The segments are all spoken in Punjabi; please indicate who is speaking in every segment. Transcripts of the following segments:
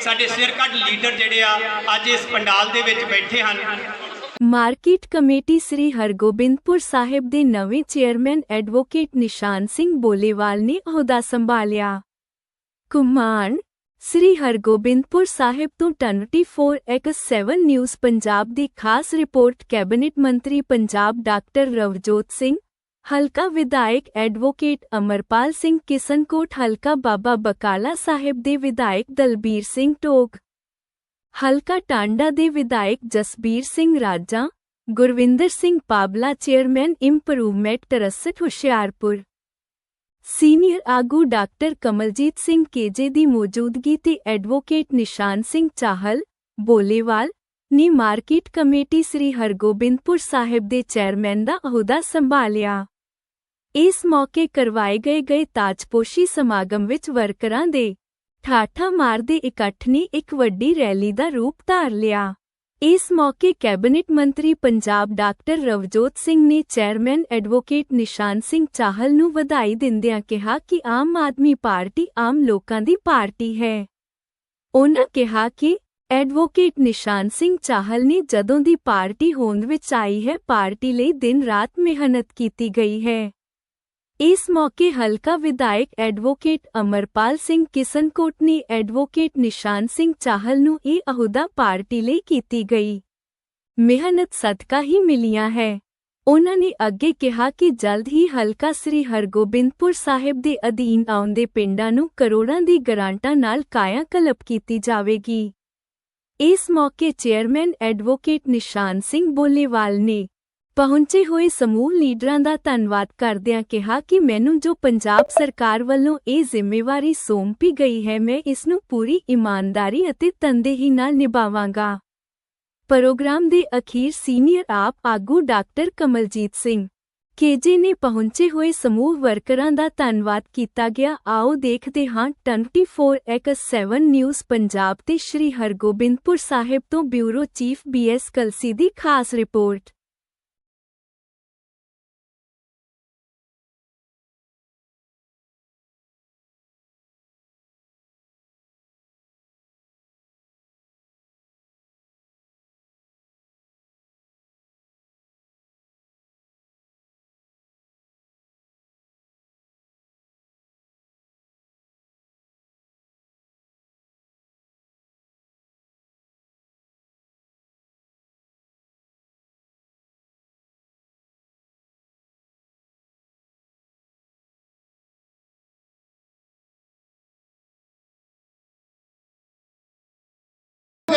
Speaker 1: ਸਾਡੇ ਸਿਰ ਕੱਢ ਲੀਡਰ ਜਿਹੜੇ ਆ, ਅੱਜ ਇਸ ਪੰਡਾਲ ਦੇ ਵਿੱਚ ਬੈਠੇ ਹਨ।
Speaker 2: ਮਾਰਕੀਟ ਕਮੇਟੀ ਸ੍ਰੀ ਹਰਗੋਬਿੰਦਪੁਰ ਸਾਹਿਬ ਦੇ ਨਵੇਂ ਚੇਅਰਮੈਨ ਐਡਵੋਕੇਟ ਨਿਸ਼ਾਨ ਸਿੰਘ ਬੋਲੇਵਾਲ ਨੇ ਅਹੁਦਾ ਸੰਭਾਲਿਆ। ਕੁਮਾਨ, ਸ੍ਰੀ ਹਰਗੋਬਿੰਦਪੁਰ ਸਾਹਿਬ ਤੋਂ 24x7 ਨਿਊਜ਼ ਪੰਜਾਬ ਦੀ ਖਾਸ ਰਿਪੋਰਟ ਕੈਬਨਿਟ ਮੰਤਰੀ ਪੰਜਾਬ ਡਾਕਟਰ ਰਵਜੋਤ ਸਿੰਘ ਹਲਕਾ ਵਿਧਾਇਕ ਐਡਵੋਕੇਟ ਅਮਰਪਾਲ ਸਿੰਘ ਕਿਸਨਕੋਟ ਹਲਕਾ ਬਾਬਾ ਬਕਾਲਾ ਸਾਹਿਬ ਦੇ ਵਿਧਾਇਕ ਦਲਬੀਰ ਸਿੰਘ ਟੋਗ ਹਲਕਾ ਟਾਂਡਾ ਦੇ ਵਿਧਾਇਕ Jasbir Singh Raja Gurvinder Singh Pabla chairman improvement trust Hoshiarpur senior ਆਗੂ ਡਾਕਟਰ ਕਮਲਜੀਤ ਸਿੰਘ ਕੇਜੇ ਦੀ ਮੌਜੂਦਗੀ ਤੇ ਐਡਵੋਕੇਟ ਨਿਸ਼ਾਨ ਸਿੰਘ ਚਾਹਲ ਬੋਲੇਵਾਲ ਨੇ ਮਾਰਕੀਟ ਕਮੇਟੀ ਸ੍ਰੀ ਹਰਗੋਬਿੰਦਪੁਰ ਸਾਹਿਬ ਦੇ ਚੇਅਰਮੈਨ ਦਾ ਅਹੁਦਾ ਸੰਭਾਲਿਆ ਇਸ ਮੌਕੇ ਕਰਵਾਏ ਗਏ ਗਏ ਤਾਜਪੋਸ਼ੀ ਸਮਾਗਮ ਵਿੱਚ ਵਰਕਰਾਂ ਦੇ ਠਾਠਾ ਮਾਰਦੇ ਇਕੱਠ ਨੇ ਇੱਕ ਵੱਡੀ ਰੈਲੀ ਦਾ ਰੂਪ ਧਾਰ ਲਿਆ। ਇਸ ਮੌਕੇ ਕੈਬਨਿਟ ਮੰਤਰੀ ਪੰਜਾਬ ਡਾਕਟਰ ਰਵਜੋਤ ਸਿੰਘ ਨੇ ਚੇਅਰਮੈਨ ਐਡਵੋਕੇਟ ਨਿਸ਼ਾਨ ਸਿੰਘ ਚਾਹਲ ਨੂੰ ਵਧਾਈ ਦਿੰਦਿਆਂ ਕਿਹਾ ਕਿ ਆਮ ਆਦਮੀ ਪਾਰਟੀ ਆਮ ਲੋਕਾਂ ਦੀ ਪਾਰਟੀ ਹੈ। ਉਨ੍ਹਾਂ ਕਿਹਾ ਕਿ ਐਡਵੋਕੇਟ ਨਿਸ਼ਾਨ ਸਿੰਘ ਚਾਹਲ ਨੇ ਜਦੋਂ ਦੀ ਪਾਰਟੀ ਹੋਂਦ ਵਿੱਚ ਆਈ ਹੈ, ਪਾਰਟੀ ਲਈ ਦਿਨ ਰਾਤ ਮਿਹਨਤ ਕੀਤੀ ਗਈ ਹੈ। ਇਸ ਮੌਕੇ ਹਲਕਾ ਵਿਧਾਇਕ ਐਡਵੋਕੇਟ ਅਮਰਪਾਲ ਸਿੰਘ ਕਿਸਨਕੋਟ ਨੇ ਐਡਵੋਕੇਟ ਨਿਸ਼ਾਨ ਸਿੰਘ ਚਾਹਲ ਨੂੰ ਇਹ ਅਹੁਦਾ ਪਾਰਟੀ ਲਈ ਕੀਤੀ ਗਈ। ਮਿਹਨਤ ਸਦਕਾ ਹੀ ਮਿਲੀਆਂ ਹੈ। ਉਨ੍ਹਾਂ ਨੇ ਅੱਗੇ ਕਿਹਾ ਕਿ ਜਲਦ ਹੀ ਹਲਕਾ ਸ੍ਰੀ ਹਰਗੋਬਿੰਦਪੁਰ ਸਾਹਿਬ ਦੇ ਅਧੀਨ ਆਉਂਦੇ ਪਿੰਡਾਂ ਨੂੰ ਕਰੋੜਾਂ ਦੀ ਗਰਾਂਟਾਂ ਨਾਲ ਕਾਇਆ ਕਲਪ ਕੀਤੀ ਜਾਵੇਗੀ। ਇਸ ਮੌਕੇ ਚੇਅਰਮੈਨ ਐਡਵੋਕੇਟ ਨਿਸ਼ਾਨ ਸਿੰਘ ਬੋਲੇਵਾਲ ਨੇ ਪਹੁੰਚੇ ਹੋਏ ਸਮੂਹ ਲੀਡਰਾਂ ਦਾ ਧੰਨਵਾਦ ਕਰਦਿਆਂ ਕਿਹਾ ਕਿ ਮੈਨੂੰ ਜੋ ਪੰਜਾਬ ਸਰਕਾਰ ਵੱਲੋਂ ਇਹ ਜ਼ਿੰਮੇਵਾਰੀ ਸੌਂਪੀ ਗਈ ਹੈ, ਮੈਂ ਇਸ ਨੂੰ ਪੂਰੀ ਇਮਾਨਦਾਰੀ ਅਤੇ ਤਨਦੇਹੀ ਨਾਲ ਨਿਭਾਵਾਂਗਾ। ਪ੍ਰੋਗਰਾਮ ਦੇ ਅਖੀਰ ਸੀਨੀਅਰ ਆਪ ਆਗੂ ਡਾਕਟਰ ਕਮਲਜੀਤ ਸਿੰਘ ਕੇਜੇ ਨੇ ਪਹੁੰਚੇ ਹੋਏ ਸਮੂਹ ਵਰਕਰਾਂ ਦਾ ਧੰਨਵਾਦ ਕੀਤਾ ਗਿਆ। ਆਓ ਦੇਖਦੇ ਹਾਂ 24x7 ਨਿਊਜ਼ ਪੰਜਾਬ ਤੇ ਸ਼੍ਰੀ ਹਰਗੋਬਿੰਦਪੁਰ ਸਾਹਿਬ ਤੋਂ ਬਿਊਰੋ ਚੀਫ ਬੀਐਸ ਕਲਸੀ ਦੀ ਖਾਸ ਰਿਪੋਰਟ।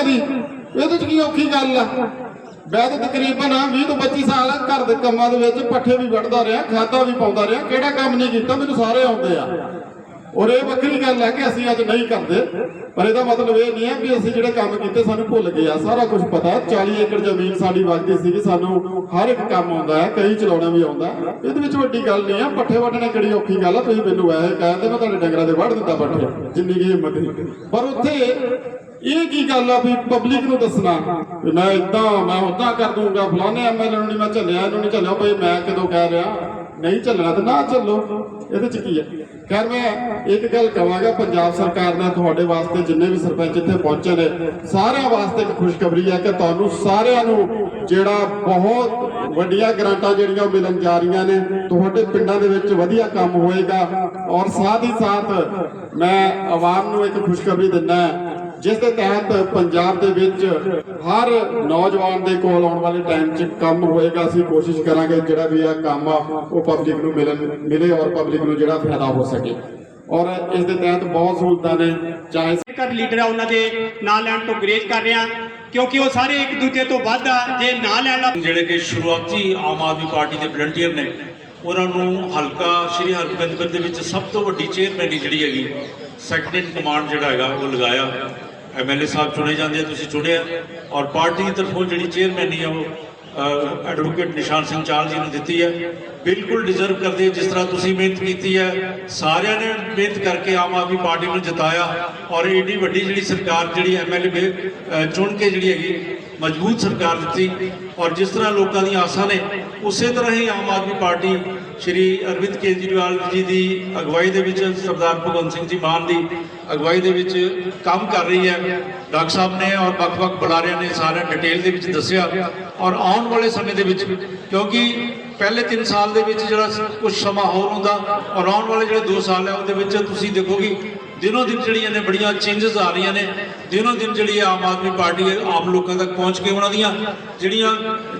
Speaker 3: ਕਦੀ ਇਹਦੇ ਚ ਕੀ ਔਖੀ ਗੱਲ ਆ? ਮੈਂ ਤਾਂ ਤਕਰੀਬਨ 20 ਤੋਂ 25 ਸਾਲ ਘਰ ਦੇ ਕੰਮਾਂ ਦੇ ਵਿੱਚ ਪੱਠੇ ਵੀ ਵੱਢਦਾ ਰਿਹਾ, ਖਾਦਾ ਵੀ ਪਾਉਂਦਾ ਰਿਹਾ। ਕਿਹੜਾ ਕੰਮ ਨਹੀਂ ਕੀਤਾ? ਮੈਨੂੰ ਸਾਰੇ ਆਉਂਦੇ ਆ। ਔਰ ਇਹ ਵੱਖਰੀ ਗੱਲ ਹੈ ਕਿ ਅਸੀਂ ਅੱਜ ਨਹੀਂ ਕਰਦੇ, ਪਰ ਇਹਦਾ ਮਤਲਬ ਇਹ ਨਹੀਂ ਹੈ ਵੀ ਅਸੀਂ ਜਿਹੜੇ ਕੰਮ ਕੀਤੇ ਸਾਨੂੰ ਭੁੱਲ ਗਏ ਆ। ਸਾਰਾ ਕੁਝ ਪਤਾ 40 ਏਕੜ ਜ਼ਮੀਨ ਸਾਡੀ ਵਗਦੀ ਸੀ ਸਾਨੂੰ ਹਰ ਇੱਕ ਕੰਮ ਆਉਂਦਾ ਹੈ, ਕਈ ਚਲਾਉਣਾ ਵੀ ਆਉਂਦਾ ਇਹਦੇ ਵਿੱਚ ਵੱਡੀ ਗੱਲ ਨਹੀਂ ਆ ਪੱਠੇ ਵੱਢਣਾ ਕਿਹੜੀ ਔਖੀ ਗੱਲ ਆ, ਤੁਸੀਂ ਮੈਨੂੰ ਐ ਕਹਿੰਦੇ, ਮੈਂ ਤੁਹਾਡੇ ਡੰਗਰਾਂ ਦੇ ਵੱਢ ਦਿੱਤਾ ਪੱਠੇ, ਜਿੰਨੀ ਕੀ ਹਿੰਮਤ ਸੀ। ਪਰ ਉੱਥੇ ਇਹ ਕੀ ਗੱਲ ਆ ਵੀ ਪਬਲਿਕ ਨੂੰ ਦੱਸਣਾ, ਵੀ ਮੈਂ ਇਦਾਂ ਮੈਂ ਉਦਾਂ ਕਰ ਦੂੰਗਾ ਫਲਾਣੇ ਐਮਐਲਏ ਨੂੰ ਨਹੀਂ ਮੈਂ ਝੱਲਿਆ, ਇਹਨੂੰ ਨਹੀਂ ਝੱਲਿਆ, ਬਈ ਮੈਂ ਕਦੋਂ ਕਹਿ ਰਿਹਾ, ਨਹੀਂ ਝੱਲਣਾ ਤੇ ਨਾ ਝੱਲੋ, ਇਹਦੇ ਚ ਕੀ ਹੈ? ਖੈਰ ਮੈਂ ਇੱਕ ਗੱਲ ਕਹਾਂਗਾ ਪੰਜਾਬ ਸਰਕਾਰ ਨਾਲ ਤੁਹਾਡੇ ਵਾਸਤੇ ਜਿੰਨੇ ਵੀ ਸਰਪੰਚ ਇੱਥੇ ਪਹੁੰਚੇ ਨੇ, ਸਾਰਿਆਂ ਵਾਸਤੇ ਇੱਕ ਖੁਸ਼ਖਬਰੀ ਹੈ ਕਿ ਤੁਹਾਨੂੰ ਸਾਰਿਆਂ ਨੂੰ ਜਿਹੜਾ ਬਹੁਤ ਵੱਡੀਆਂ ਗ੍ਰਾਂਟਾਂ ਜਿਹੜੀਆਂ ਉਹ ਮਿਲਣ ਜਾ ਰਹੀਆਂ ਨੇ, ਤੁਹਾਡੇ ਪਿੰਡਾਂ ਦੇ ਵਿੱਚ ਵਧੀਆ ਕੰਮ ਹੋਏਗਾ ਔਰ ਸਾਥ ਹੀ ਸਾਥ ਮੈਂ ਆਵਾਮ ਨੂੰ ਇੱਕ ਖੁਸ਼ਖਬਰੀ ਦਿੰਦਾ ਜਿਸ ਦੇ ਤਹਿਤ ਪੰਜਾਬ ਦੇ ਵਿੱਚ ਹਰ ਨੌਜਵਾਨ ਦੇ ਕੋਲ ਆਉਣ ਵਾਲੇ ਟਾਈਮ 'ਚ ਕੰਮ ਹੋਏਗਾ ਅਸੀਂ ਕੋਸ਼ਿਸ਼ ਕਰਾਂਗੇ ਜਿਹੜਾ ਵੀ ਇਹ ਕੰਮ ਆ ਉਹ ਪਬਲਿਕ ਨੂੰ ਮਿਲਣ ਮਿਲੇ ਔਰ ਪਬਲਿਕ ਨੂੰ ਜਿਹੜਾ ਫਾਇਦਾ ਹੋ ਸਕੇ। ਔਰ ਇਸ ਦੇ ਤਹਿਤ ਬਹੁਤ ਸਹੂਲਤਾਂ ਨੇ ਚਾਹੇ
Speaker 1: ਕੱਢ ਲੀਡਰ ਆ ਉਹਨਾਂ ਦੇ ਨਾਂ ਲੈਣ ਤੋਂ ਗੁਰੇਜ਼ ਕਰ ਰਿਹਾ ਕਿਉਂਕਿ ਉਹ ਸਾਰੇ ਇੱਕ ਦੂਜੇ ਤੋਂ ਵੱਧ ਆ ਜੇ ਨਾਂ ਲੈਣ ਲੱਗ
Speaker 4: ਜਿਹੜੇ ਕਿ ਸ਼ੁਰੂਆਤੀ ਆਮ ਆਦਮੀ ਪਾਰਟੀ ਦੇ ਵਲੰਟੀਅਰ ਨੇ ਉਹਨਾਂ ਨੂੰ ਹਲਕਾ ਸ਼੍ਰੀ ਹਰਗੋਬਿੰਦਪੁਰ ਦੇ ਵਿੱਚ ਸਭ ਤੋਂ ਵੱਡੀ ਚੇਅਰਮੈਨੀ ਜਿਹੜੀ ਹੈਗੀ ਸੈਕੰਡ ਕਮਾਂਡ ਜਿਹੜਾ ਹੈਗਾ ਉਹ ਲਗਾਇਆ। ਐਮਐਲਏ ਸਾਹਿਬ ਚੁਣੇ ਜਾਂਦੇ ਆ, ਤੁਸੀਂ ਚੁਣਿਆ। ਔਰ ਪਾਰਟੀ ਦੀ ਤਰਫੋਂ ਜਿਹੜੀ ਚੇਅਰਮੈਨੀ ਆ ਉਹ ਐਡਵੋਕੇਟ ਨਿਸ਼ਾਨ ਸਿੰਘ ਚਾਲ ਜੀ ਨੂੰ ਦਿੱਤੀ ਹੈ ਬਿਲਕੁਲ ਡਿਜ਼ਰਵ ਕਰਦੇ ਜਿਸ ਤਰ੍ਹਾਂ ਤੁਸੀਂ ਮਿਹਨਤ ਕੀਤੀ ਹੈ ਸਾਰਿਆਂ ਨੇ ਮਿਹਨਤ ਕਰਕੇ ਆਮ ਆਦਮੀ ਪਾਰਟੀ ਨੂੰ ਜਿਤਾਇਆ। ਔਰ ਏਡੀ ਵੱਡੀ ਜਿਹੜੀ ਸਰਕਾਰ, ਜਿਹੜੀ ਐਮਐਲਏ ਚੁਣ ਕੇ ਜਿਹੜੀ ਹੈਗੀ, ਮਜ਼ਬੂਤ ਸਰਕਾਰ ਦਿੱਤੀ। ਔਰ ਜਿਸ ਤਰ੍ਹਾਂ ਲੋਕਾਂ ਦੀਆਂ ਆਸਾਂ ਨੇ, ਉਸੇ ਤਰ੍ਹਾਂ ਹੀ ਆਮ ਆਦਮੀ ਪਾਰਟੀ ਸ਼੍ਰੀ ਅਰਵਿੰਦ ਕੇਜਰੀਵਾਲ ਜੀ ਦੀ ਅਗਵਾਈ ਦੇ ਵਿੱਚ ਸਰਦਾਰ ਭਗਵੰਤ ਸਿੰਘ ਜੀ ਮਾਨ ਦੀ ਅਗਵਾਈ ਦੇ ਵਿੱਚ ਕੰਮ ਕਰ ਰਹੀ ਹੈ। ਡਾਕਟਰ ਸਾਹਿਬ ਨੇ ਔਰ ਵੱਖ-ਵੱਖ ਬੁਲਾਰਿਆਂ ਨੇ ਸਾਰਾ ਡਿਟੇਲ ਦੇ ਵਿੱਚ ਦੱਸਿਆ ਔਰ ਆਉਣ ਵਾਲੇ ਸਮੇਂ ਦੇ ਵਿੱਚ ਕਿਉਂਕਿ ਪਹਿਲੇ 3 ਸਾਲ ਦੇ ਵਿੱਚ ਜਿਹੜਾ ਕੁਝ ਸਮਾਂ ਹੋਰ ਹੁੰਦਾ ਔਰ ਆਉਣ ਵਾਲੇ ਜਿਹੜੇ 2 ਸਾਲ ਹੈ ਉਹਦੇ ਵਿੱਚ ਤੁਸੀਂ ਦੇਖੋਗੇ ਦਿਨੋ ਦਿਨ ਜਿਹੜੀਆਂ ਨੇ ਬੜੀਆਂ ਚੇਂਜਸ ਆ ਰਹੀਆਂ ਨੇ। ਦਿਨੋ ਦਿਨ ਜਿਹੜੀ ਆਮ ਆਦਮੀ ਪਾਰਟੀ ਹੈ, ਆਮ ਲੋਕਾਂ ਤੱਕ ਪਹੁੰਚ ਕੇ ਉਹਨਾਂ ਦੀਆਂ ਜਿਹੜੀਆਂ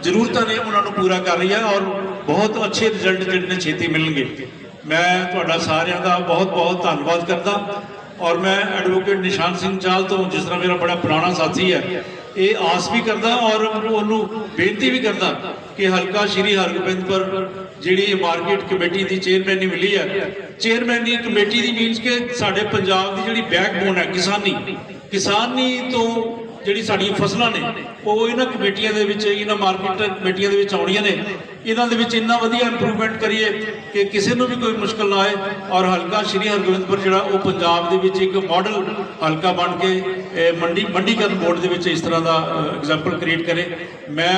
Speaker 4: ਜ਼ਰੂਰਤਾਂ ਨੇ ਉਹਨਾਂ ਨੂੰ ਪੂਰਾ ਕਰ ਰਹੀ ਹੈ ਔਰ ਬਹੁਤ ਅੱਛੇ ਰਿਜ਼ਲਟ ਜਿਹੜੇ ਨੇ ਛੇਤੀ ਮਿਲਣਗੇ। ਮੈਂ ਤੁਹਾਡਾ ਸਾਰਿਆਂ ਦਾ ਬਹੁਤ ਬਹੁਤ ਧੰਨਵਾਦ ਕਰਦਾ ਔਰ ਮੈਂ ਐਡਵੋਕੇਟ ਨਿਸ਼ਾਨ ਸਿੰਘ ਚਾਲ ਤੋਂ ਜਿਸ ਤਰ੍ਹਾਂ ਮੇਰਾ ਬੜਾ ਪੁਰਾਣਾ ਸਾਥੀ ਹੈ, ਇਹ ਆਸ ਵੀ ਕਰਦਾ ਔਰ ਉਹਨੂੰ ਬੇਨਤੀ ਵੀ ਕਰਦਾ ਕਿ ਹਲਕਾ ਸ਼੍ਰੀ ਹਰਗੋਬਿੰਦਪੁਰ ਜਿਹੜੀ ਮਾਰਕੀਟ ਕਮੇਟੀ ਦੀ ਚੇਅਰਮੈਨੀ ਮਿਲੀ ਹੈ ਚੇਅਰਮੈਨੀ ਕਮੇਟੀ ਦੀ ਮੀਨਸ ਕਿ ਸਾਡੇ ਪੰਜਾਬ ਦੀ ਜਿਹੜੀ ਬੈਕਬੋਨ ਹੈ ਕਿਸਾਨੀ ਕਿਸਾਨੀ ਤੋਂ ਜਿਹੜੀ ਸਾਡੀਆਂ ਫਸਲਾਂ ਨੇ, ਉਹ ਇਹਨਾਂ ਕਮੇਟੀਆਂ ਦੇ ਵਿੱਚ, ਇਹਨਾਂ ਮਾਰਕੀਟ ਕਮੇਟੀਆਂ ਦੇ ਵਿੱਚ ਆਉਣੀਆਂ ਨੇ। ਇਹਨਾਂ ਦੇ ਵਿੱਚ ਇੰਨਾ ਵਧੀਆ ਇੰਪਰੂਵਮੈਂਟ ਕਰੀਏ ਕਿ ਕਿਸੇ ਨੂੰ ਵੀ ਕੋਈ ਮੁਸ਼ਕਲ ਨਾ ਆਏ। ਔਰ ਹਲਕਾ ਸ਼੍ਰੀ ਹਰਗੋਬਿੰਦਪੁਰ ਜਿਹੜਾ, ਉਹ ਪੰਜਾਬ ਦੇ ਵਿੱਚ ਇੱਕ ਮਾਡਲ ਹਲਕਾ ਬਣ ਕੇ ਮੰਡੀ, ਮੰਡੀਕਰਨ ਬੋਰਡ ਦੇ ਵਿੱਚ ਇਸ ਤਰ੍ਹਾਂ ਦਾ ਐਗਜ਼ਾਮਪਲ ਕ੍ਰੀਏਟ ਕਰੇ। ਮੈਂ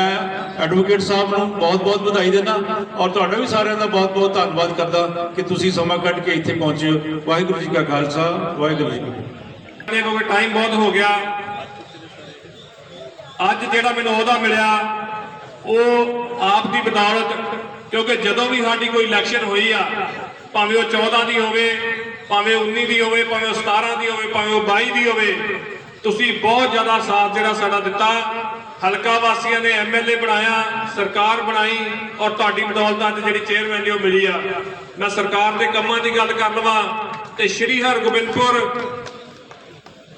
Speaker 4: ਐਡਵੋਕੇਟ ਸਾਹਿਬ ਨੂੰ ਬਹੁਤ-ਬਹੁਤ ਵਧਾਈ ਦਿੰਦਾ ਔਰ ਤੁਹਾਡਾ ਵੀ ਸਾਰਿਆਂ ਦਾ ਬਹੁਤ-ਬਹੁਤ ਧੰਨਵਾਦ ਕਰਦਾ ਕਿ ਤੁਸੀਂ ਸਮਾਂ ਕੱਢ ਕੇ ਇੱਥੇ ਪਹੁੰਚੇ ਵਾਹਿਗੁਰੂ ਜੀ ਕਾ ਖਾਲਸਾ, ਵਾਹਿਗੁਰੂ ਜੀ ਕੀ ਫਤਿਹ।
Speaker 5: ਦੇਖੋ ਟਾਈਮ ਬਹੁਤ ਹੋ ਗਿਆ। ਅੱਜ ਜਿਹੜਾ ਮੈਨੂੰ ਉਹਦਾ ਮਿਲਿਆ, ਉਹ ਆਪ ਦੀ ਬਦੌਲਤ, ਕਿਉਂਕਿ ਜਦੋਂ ਵੀ ਸਾਡੀ ਕੋਈ ਇਲੈਕਸ਼ਨ ਹੋਈ ਆ, ਭਾਵੇਂ ਉਹ 14 ਦੀ ਹੋਵੇ, ਭਾਵੇਂ 19 ਦੀ ਹੋਵੇ, ਭਾਵੇਂ ਉਹ 17 ਦੀ ਹੋਵੇ, ਭਾਵੇਂ ਉਹ 22 ਦੀ ਹੋਵੇ, ਤੁਸੀਂ ਬਹੁਤ ਜ਼ਿਆਦਾ ਸਾਥ ਜਿਹੜਾ ਸਾਡਾ ਦਿੱਤਾ। ਹਲਕਾ ਵਾਸੀਆਂ ਨੇ ਐਮਐਲਏ ਬਣਾਇਆ, ਸਰਕਾਰ ਬਣਾਈ, ਔਰ ਤੁਹਾਡੀ ਬਦੌਲਤ ਅੱਜ ਜਿਹੜੀ ਚੇਅਰਮੈਨ ਉਹ ਮਿਲੀ ਆ। ਮੈਂ ਸਰਕਾਰ ਦੇ ਕੰਮਾਂ ਦੀ ਗੱਲ ਕਰ ਲਵਾਂ, ਤੇ ਸ਼੍ਰੀ ਹਰਗੋਬਿੰਦਪੁਰ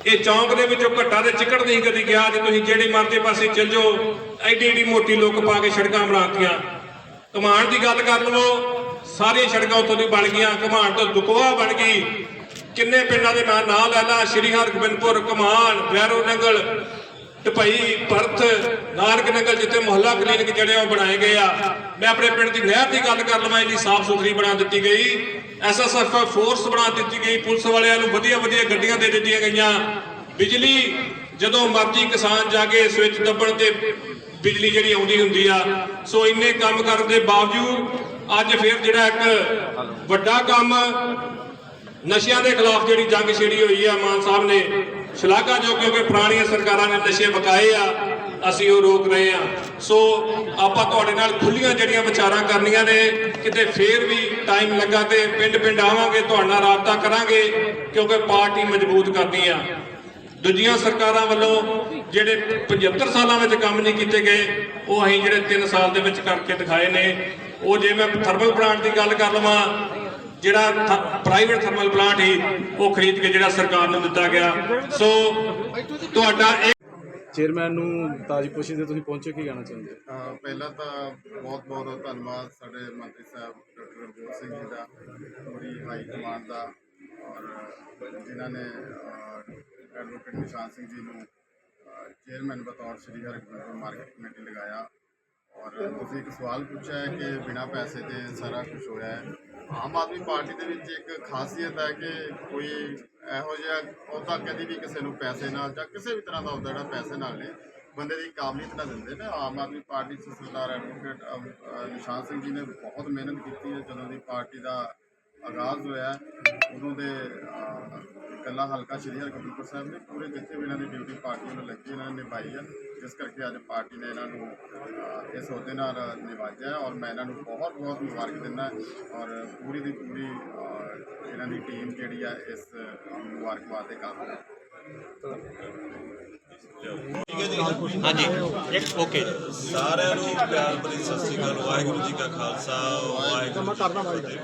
Speaker 5: ਇਹ ਚੌਂਕ ਦੇ ਵਿੱਚੋਂ ਘੱਟਾ ਦੇ ਚਿੱਕੜ ਨਹੀਂ ਕਦੀ ਗਿਆ ਜੇ ਤੁਸੀਂ ਜਿਹੜੇ ਮਰਜ਼ੀ ਪਾਸੇ ਚੱਲ ਜਾਓ, ਐਡੀ ਐਡੀ ਮੋਟੀ ਲੁੱਕ ਪਾ ਕੇ ਸੜਕਾਂ ਬਣਾਤੀਆਂ। ਕਮਾਂਡ ਦੀ ਗੱਲ ਕਰ ਲਵੋ, ਸਾਰੀਆਂ ਸੜਕਾਂ ਉੱਥੋਂ ਦੀ ਬਣ ਗਈਆਂ ਕਮਾਂਡ ਤੋਂ ਦੁਕਵਾ ਬਣ ਗਈ। ਕਿੰਨੇ ਪਿੰਡਾਂ ਦੇ ਮੈਂ ਨਾਂ ਲੈ ਲਾ, ਸ਼੍ਰੀ ਹਰਗੋਬਿੰਦਪੁਰ ਕਮਾਨ ਵੈਰੋ ਨੰਗਲ ਟਪਈ ਪਰਥ ਨਾਨਕ ਨੰਗਲ, ਜਿੱਥੇ ਮੁਹੱਲਾ ਕਲੀਨਿਕ ਜਿਹੜੇ ਆ ਉਹ ਬਣਾਏ ਗਏ ਆ। ਮੈਂ ਆਪਣੇ ਪਿੰਡ ਦੀ ਨਹਿਰ ਦੀ ਗੱਲ ਕਰ ਲਵਾਂ, ਇੰਨੀ ਸਾਫ਼ ਸੁਥਰੀ ਬਣਾ ਦਿੱਤੀ ਗਈ। ਐਸਐਸਐਫ ਫੋਰਸ ਬਣਾ ਦਿੱਤੀ ਗਈ, ਪੁਲਿਸ ਵਾਲਿਆਂ ਨੂੰ ਵਧੀਆ ਵਧੀਆ ਗੱਡੀਆਂ ਦੇ ਦਿੱਤੀਆਂ ਗਈਆਂ। ਬਿਜਲੀ ਜਦੋਂ ਮਰਜ਼ੀ ਕਿਸਾਨ ਜਾ ਕੇ ਸਵਿਚ ਦੱਬਣ ਤੇ ਬਿਜਲੀ ਜਿਹੜੀ ਆਉਂਦੀ ਹੁੰਦੀ ਆ। ਸੋ ਇੰਨੇ ਕੰਮ ਕਰਨ ਦੇ ਬਾਵਜੂਦ ਅੱਜ ਫਿਰ ਜਿਹੜਾ ਇੱਕ ਵੱਡਾ ਕੰਮ ਨਸ਼ਿਆਂ ਦੇ ਖਿਲਾਫ ਜਿਹੜੀ ਜੰਗ ਛੇੜੀ ਹੋਈ ਆ, ਮਾਨ ਸਾਹਿਬ ਨੇ ਸ਼ਲਾਘਾ ਜੋ ਕਿਉਂਕਿ ਪੁਰਾਣੀਆਂ ਸਰਕਾਰਾਂ ਨੇ ਨਸ਼ੇ ਵਕਾਏ ਆ। ਅਸੀਂ ਉਹ ਰੋਕ ਰਹੇ ਆ ਸੋ ਆਪਾਂ ਤੁਹਾਡੇ ਨਾਲ ਖੁੱਲੀਆਂ ਜਿਹੜੀਆਂ ਵਿਚਾਰਾਂ ਕਰਨੀਆਂ ਨੇ, ਕਿਤੇ ਫੇਰ ਵੀ ਟਾਈਮ ਲੱਗਾ ਤੇ ਪਿੰਡ ਪਿੰਡ ਆਵਾਂਗੇ, ਤੁਹਾਡੇ ਨਾਲ ਰਾਬਤਾ ਕਰਾਂਗੇ, ਕਿਉਂਕਿ ਪਾਰਟੀ ਮਜ਼ਬੂਤ ਕਰਨੀ ਆ। ਦੂਜੀਆਂ ਸਰਕਾਰਾਂ ਵੱਲੋਂ ਜਿਹੜੇ 75 ਸਾਲਾਂ ਵਿੱਚ ਕੰਮ ਨਹੀਂ ਕੀਤੇ ਗਏ, ਉਹ ਅਸੀਂ ਜਿਹੜੇ 3 ਸਾਲ ਦੇ ਵਿੱਚ ਕਰਕੇ ਦਿਖਾਏ ਨੇ। ਉਹ ਜੇ ਮੈਂ ਥਰਮਲ ਪਲਾਂਟ ਦੀ ਗੱਲ ਕਰ ਲਵਾਂ, ਜਿਹੜਾ ਪ੍ਰਾਈਵੇਟ ਥਰਮਲ ਪਲਾਂਟ ਹੀ ਉਹ ਖਰੀਦ ਕੇ ਜਿਹੜਾ ਸਰਕਾਰ ਨੂੰ ਦਿੱਤਾ ਗਿਆ। ਸੋ ਤੁਹਾਡਾ ਇਹ
Speaker 6: ਚੇਅਰਮੈਨ ਨੂੰ ਤਾਜਪੋਸ਼ੀ ਤੇ ਤੁਸੀਂ ਪਹੁੰਚੇ ਕੀ ਕਹਿਣਾ ਚਾਹੁੰਦੇ ਹੋ?
Speaker 7: ਅਹ ਪਹਿਲਾਂ ਤਾਂ ਬਹੁਤ ਬਹੁਤ ਧੰਨਵਾਦ ਸਾਡੇ ਮੰਤਰੀ ਸਾਹਿਬ ਡਾਕਟਰ ਰਣਜੋਤ ਸਿੰਘ ਜੀ ਦਾ ਪੂਰੀ ਹਾਈ ਕਮਾਂਡ ਦਾ ਔਰ ਜਿਨ੍ਹਾਂ ਨੇ ਅਹ, ਐਡਵੋਕੇਟ ਨਿਸ਼ਾਨ ਸਿੰਘ ਜੀ ਨੂੰ ਅਹ, ਚੇਅਰਮੈਨ ਬਤੌਰ ਸ਼੍ਰੀ ਹਰਿਗੋਬਿੰਦਪੁਰ ਮਾਰਕੀਟ ਕਮੇਟੀ ਲਗਾਇਆ ਔਰ ਤੁਸੀਂ ਇੱਕ ਸਵਾਲ ਪੁੱਛਿਆ ਹੈ ਕਿ ਬਿਨਾਂ ਪੈਸੇ 'ਤੇ ਸਾਰਾ ਕੁਝ ਹੋਇਆ ਹੈ ਆਮ ਆਦਮੀ ਪਾਰਟੀ ਦੇ ਵਿੱਚ ਇੱਕ ਖਾਸੀਅਤ ਹੈ ਕਿ ਕੋਈ ਇਹੋ ਜਿਹਾ ਅਹੁਦਾ ਕਦੀ ਵੀ ਕਿਸੇ ਨੂੰ ਪੈਸੇ ਨਾਲ ਜਾਂ ਕਿਸੇ ਵੀ ਤਰ੍ਹਾਂ ਦਾ ਅਹੁਦਾ ਜਿਹੜਾ ਪੈਸੇ ਨਾਲ ਨਹੀਂ ਬੰਦੇ ਦੀ ਕਾਬਲੀਅਤ ਨਾ ਦਿੰਦੇ ਨੇ। ਆਮ ਆਦਮੀ ਪਾਰਟੀ 'ਚ ਸਰਦਾਰ ਐਡਵੋਕੇਟ ਅਮ, ਨਿਸ਼ਾਨ ਸਿੰਘ ਜੀ ਨੇ ਬਹੁਤ ਮਿਹਨਤ ਕੀਤੀ ਹੈ। ਜਦੋਂ ਦੀ ਪਾਰਟੀ ਦਾ ਆਗਾਜ਼ ਹੋਇਆ ਉਦੋਂ ਦੇ ਅ, ਇਕੱਲਾ ਹਲਕਾ ਸ਼੍ਰੀ ਹਰਗੋਬਿੰਦਪੁਰ ਸਾਹਿਬ ਨੇ ਪੂਰੇ ਜਿੱਥੇ ਵੀ ਇਹਨਾਂ ਦੀ ਡਿਊਟੀ ਪਾਰਟੀ ਵੱਲੋਂ ਲੱਗੀ ਇਹਨਾਂ ਨੇ ਨਿਭਾਈ ਹੈ ਜਿਸ ਕਰਕੇ ਅੱਜ ਪਾਰਟੀ ਨੇ ਇਹਨਾਂ ਨੂੰ ਅ, ਇਸ ਅਹੁਦੇ ਨਾਲ ਨਿਵਾਜਿਆ ਔਰ ਮੈਂ ਇਹਨਾਂ ਨੂੰ ਬਹੁਤ ਬਹੁਤ ਮੁਬਾਰਕ ਦਿੰਦਾ ਔਰ ਪੂਰੀ ਦੀ ਪੂਰੀ ਅ, ਇਹਨਾਂ ਦੀ ਟੀਮ ਜਿਹੜੀ ਆ ਇਸ ਮੁਬਾਰਕਬਾਦ ਦੇ ਕਾਬਿਲ ਹੈ
Speaker 8: ਸਾਰਿਆਂ ਨੂੰ ਪਿਆਰ ਭਰੀ ਸਤਿ ਸ੍ਰੀ ਅਕਾਲ। ਵਾਹਿਗੁਰੂ ਜੀ ਕਾ ਖਾਲਸਾ, ਵਾਹਿਗੁਰੂ ਜੀ ਕੀ ਫਤਿਹ।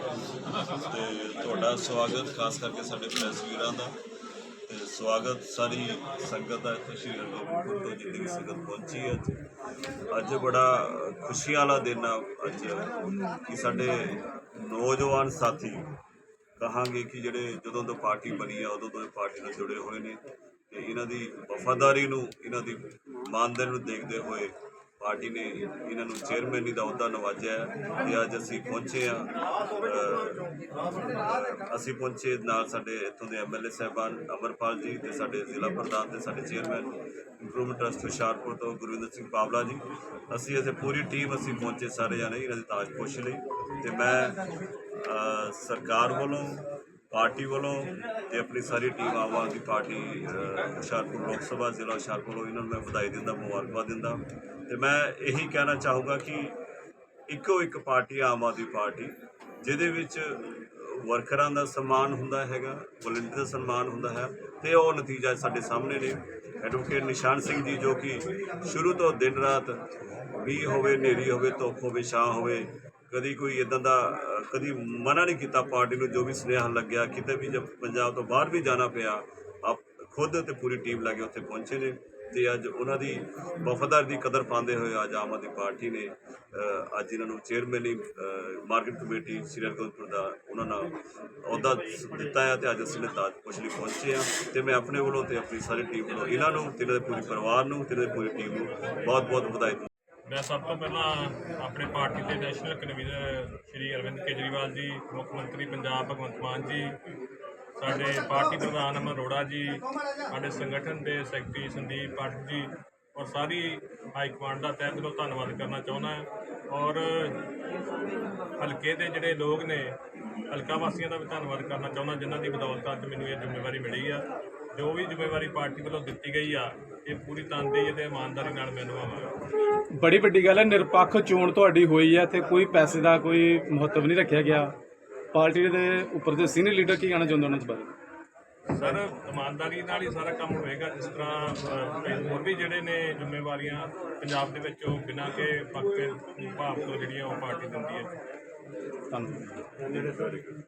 Speaker 8: ਤੇ ਤੁਹਾਡਾ ਸਵਾਗਤ, ਖਾਸ ਕਰਕੇ ਸਾਡੇ ਪ੍ਰੈਸ ਵੀਰਾਂ ਦਾ। ਤੇ ਸਵਾਗਤ ਸਾਰੀ ਸੰਗਤ ਦਾ ਇੱਥੇ, ਸ਼੍ਰੀ ਹਰਿਗੋਬਿੰਦਪੁਰ ਤੋਂ ਜਿੰਨੀ ਸੰਗਤ ਪਹੁੰਚੀ ਅੱਜ ਅੱਜ ਬੜਾ ਖੁਸ਼ੀ ਵਾਲਾ ਦਿਨ ਆ ਅੱਜ। ਕਿ ਸਾਡੇ ਨੌਜਵਾਨ ਸਾਥੀ ਕਹਾਂਗੇ ਕਿ ਜਿਹੜੇ ਜਦੋਂ ਤੋਂ ਪਾਰਟੀ ਬਣੀ ਆ, ਉਦੋਂ ਤੋਂ ਇਹ ਪਾਰਟੀ ਨਾਲ ਜੁੜੇ ਹੋਏ ਨੇ। ਤੇ ਇਹਨਾਂ ਦੀ ਵਫਾਦਾਰੀ ਨੂੰ, ਇਹਨਾਂ ਦੀ ਇਮਾਨਦਾਰੀ ਨੂੰ ਦੇਖਦੇ ਹੋਏ ਪਾਰਟੀ ਨੇ ਇਹਨਾਂ ਨੂੰ ਚੇਅਰਮੈਨੀ ਦਾ ਅਹੁਦਾ ਨਵਾਜਿਆ ਹੈ ਤੇ ਅੱਜ ਅਸੀਂ ਪਹੁੰਚੇ ਆ ਅਸੀਂ ਪਹੁੰਚੇ ਨਾਲ ਸਾਡੇ ਇੱਥੋਂ ਦੇ ਐਮਐਲਏ ਸਾਹਿਬਾਨ ਅਮਰਪਾਲ ਜੀ ਤੇ ਸਾਡੇ ਜ਼ਿਲ੍ਹਾ ਪ੍ਰਧਾਨ ਤੇ ਸਾਡੇ ਚੇਅਰਮੈਨ ਇੰਪਰੂਵਮੈਂਟ ਟਰਸਟ ਹੁਸ਼ਿਆਰਪੁਰ ਤੋਂ ਗੁਰਵਿੰਦਰ ਸਿੰਘ ਪਾਵਲਾ ਜੀ। ਅਸੀਂ ਅਸੀਂ ਪੂਰੀ ਟੀਮ ਅਸੀਂ ਪਹੁੰਚੇ ਸਾਰੇ ਜਾਣੇ, ਇਹਨਾਂ ਦੀ ਤਾਜ ਪੁੱਛ ਲਈ ਤੇ ਮੈਂ ਸਰਕਾਰ ਵੱਲੋਂ ਪਾਰਟੀ ਵੱਲੋਂ ਤੇ ਆਪਣੀ ਸਾਰੀ ਟੀਮ ਆਮ ਆਦਮੀ ਪਾਰਟੀ ਹੁਸ਼ਿਆਰਪੁਰ ਲੋਕ ਸਭਾ, ਜ਼ਿਲ੍ਹਾ ਹੁਸ਼ਿਆਰਪੁਰ ਵੱਲੋਂ ਇਹਨਾਂ ਨੂੰ ਮੈਂ ਵਧਾਈ ਦਿੰਦਾ, ਮੁਬਾਰਕਬਾਦ ਦਿੰਦਾ। ਤੇ ਮੈਂ ਇਹੀ ਕਹਿਣਾ ਚਾਹੂੰਗਾ ਕਿ ਇੱਕੋ ਇੱਕ ਪਾਰਟੀ ਆਮ ਆਦਮੀ ਪਾਰਟੀ, ਜਿਹਦੇ ਵਿੱਚ ਵਰਕਰਾਂ ਦਾ ਸਨਮਾਨ ਹੁੰਦਾ ਹੈਗਾ, ਵੋਲੰਟੀਅਰ ਦਾ ਸਨਮਾਨ ਹੁੰਦਾ ਹੈ, ਤੇ ਉਹ ਨਤੀਜਾ ਸਾਡੇ ਸਾਹਮਣੇ ਨੇ। ਐਡਵੋਕੇਟ ਨਿਸ਼ਾਨ ਸਿੰਘ ਜੀ ਜੋ ਕਿ ਸ਼ੁਰੂ ਤੋਂ ਦਿਨ ਰਾਤ ਵੀ ਹੋਵੇ, ਹਨੇਰੀ ਹੋਵੇ, ਧੁੱਪ ਹੋਵੇ, ਛਾਂ ਹੋਵੇ, ਕਦੀ ਕੋਈ ਇਦਾਂ ਦਾ ਕਦੀ ਮਨਾ ਨਹੀਂ ਕੀਤਾ, ਪਾਰਟੀ ਨੂੰ ਜੋ ਵੀ ਸੁਨੇਹਾ ਲੱਗਿਆ, ਕਿਤੇ ਵੀ ਜਦ ਪੰਜਾਬ ਤੋਂ ਬਾਹਰ ਵੀ ਜਾਣਾ ਪਿਆ, ਆਪ ਖੁਦ ਤੇ ਪੂਰੀ ਟੀਮ ਲੈ ਕੇ ਉੱਥੇ ਪਹੁੰਚੇ ਨੇ ਤੇ ਅੱਜ ਉਹਨਾਂ ਦੀ ਵਫਾਦਾਰ ਦੀ ਕਦਰ ਪਾਉਂਦੇ ਹੋਏ ਅੱਜ ਆਮ ਆਦਮੀ ਪਾਰਟੀ ਨੇ ਅੱਜ ਇਹਨਾਂ ਨੂੰ ਚੇਅਰਮੈਨੀ ਮਾਰਕੀਟ ਕਮੇਟੀ ਸ੍ਰੀ ਹਰਗੋਬਿੰਦਪੁਰ ਦਾ ਉਹਨਾਂ ਨਾਲ ਅਹੁਦਾ ਦਿੱਤਾ ਹੈ ਤੇ ਅੱਜ ਅਸੀਂ ਨੇ ਤਾਜ ਪੁੱਛ ਲਈ ਪਹੁੰਚੇ ਆ ਤੇ ਮੈਂ ਆਪਣੇ ਵੱਲੋਂ ਤੇ ਆਪਣੀ ਸਾਰੀ ਟੀਮ ਵੱਲੋਂ ਇਹਨਾਂ ਨੂੰ ਤੇ ਇਹਨਾਂ ਦੇ ਪੂਰੇ ਪਰਿਵਾਰ ਨੂੰ ਤੇ ਇਹਨਾਂ ਦੀ ਪੂਰੀ ਟੀਮ ਨੂੰ ਬਹੁਤ ਬਹੁਤ ਵਧਾਈ ਦਿੰਦਾ
Speaker 5: ਮੈਂ ਸਭ ਤੋਂ ਪਹਿਲਾਂ ਆਪਣੇ ਪਾਰਟੀ ਦੇ ਨੈਸ਼ਨਲ ਕਨਵੀਨਰ ਸ਼੍ਰੀ ਅਰਵਿੰਦ ਕੇਜਰੀਵਾਲ ਜੀ, ਮੁੱਖ ਮੰਤਰੀ ਪੰਜਾਬ ਭਗਵੰਤ ਮਾਨ ਜੀ, ਸਾਡੇ ਪਾਰਟੀ ਪ੍ਰਧਾਨ ਅਮਨ ਅਰੋੜਾ ਜੀ, ਸਾਡੇ ਸੰਗਠਨ ਦੇ ਸੈਕਟਰੀ ਸੰਦੀਪ ਪਾਠਕ ਜੀ ਔਰ ਸਾਰੀ ਹਾਈ ਕਮਾਂਡ ਦਾ ਤਹਿ ਦਿਲੋਂ ਧੰਨਵਾਦ ਕਰਨਾ ਚਾਹੁੰਦਾ ਔਰ ਹਲਕੇ ਦੇ ਜਿਹੜੇ ਲੋਕ ਨੇ, ਹਲਕਾ ਵਾਸੀਆਂ ਦਾ ਵੀ ਧੰਨਵਾਦ ਕਰਨਾ ਚਾਹੁੰਦਾ, ਜਿਨ੍ਹਾਂ ਦੀ ਬਦੌਲਤ ਅੱਜ ਮੈਨੂੰ ਇਹ ਜ਼ਿੰਮੇਵਾਰੀ ਮਿਲੀ ਆ। ਜੋ ਵੀ ਜ਼ਿੰਮੇਵਾਰੀ ਪਾਰਟੀ ਵੱਲੋਂ ਦਿੱਤੀ ਗਈ ਆ ਇਹ ਪੂਰੀ ਤਨਦੇਹੀ ਅਤੇ ਇਮਾਨਦਾਰੀ ਨਾਲ ਮੈਨੂੰ ਆਵਾਂਗਾ
Speaker 6: ਬੜੀ ਵੱਡੀ ਗੱਲ ਹੈ ਨਿਰਪੱਖ ਚੋਣ ਤੁਹਾਡੀ ਹੋਈ ਹੈ ਤੇ ਕੋਈ ਪੈਸੇ ਦਾ ਕੋਈ ਮਹੱਤਵ ਨਹੀਂ ਰੱਖਿਆ ਗਿਆ। ਪਾਰਟੀ ਦੇ ਉੱਪਰ ਦੇ ਸੀਨੀਅਰ ਲੀਡਰ ਕੀ ਕਹਿਣਾ ਚਾਹੁੰਦੇ ਉਹਨਾਂ ਇਸ ਬਾਰੇ?
Speaker 5: ਸਰ ਇਮਾਨਦਾਰੀ ਨਾਲ ਹੀ ਸਾਰਾ ਕੰਮ ਹੋਏਗਾ ਜਿਸ ਤਰ੍ਹਾਂ ਹੋਰ ਵੀ ਜਿਹੜੇ ਨੇ ਜ਼ਿੰਮੇਵਾਰੀਆਂ ਪੰਜਾਬ ਦੇ ਵਿੱਚ ਉਹ ਬਿਨਾਂ ਕਿ ਪੱਕ ਭਾਵ ਤੋਂ ਜਿਹੜੀਆਂ ਉਹ ਪਾਰਟੀ ਦਿੰਦੀ ਹੈ।
Speaker 6: ਧੰਨਵਾਦ।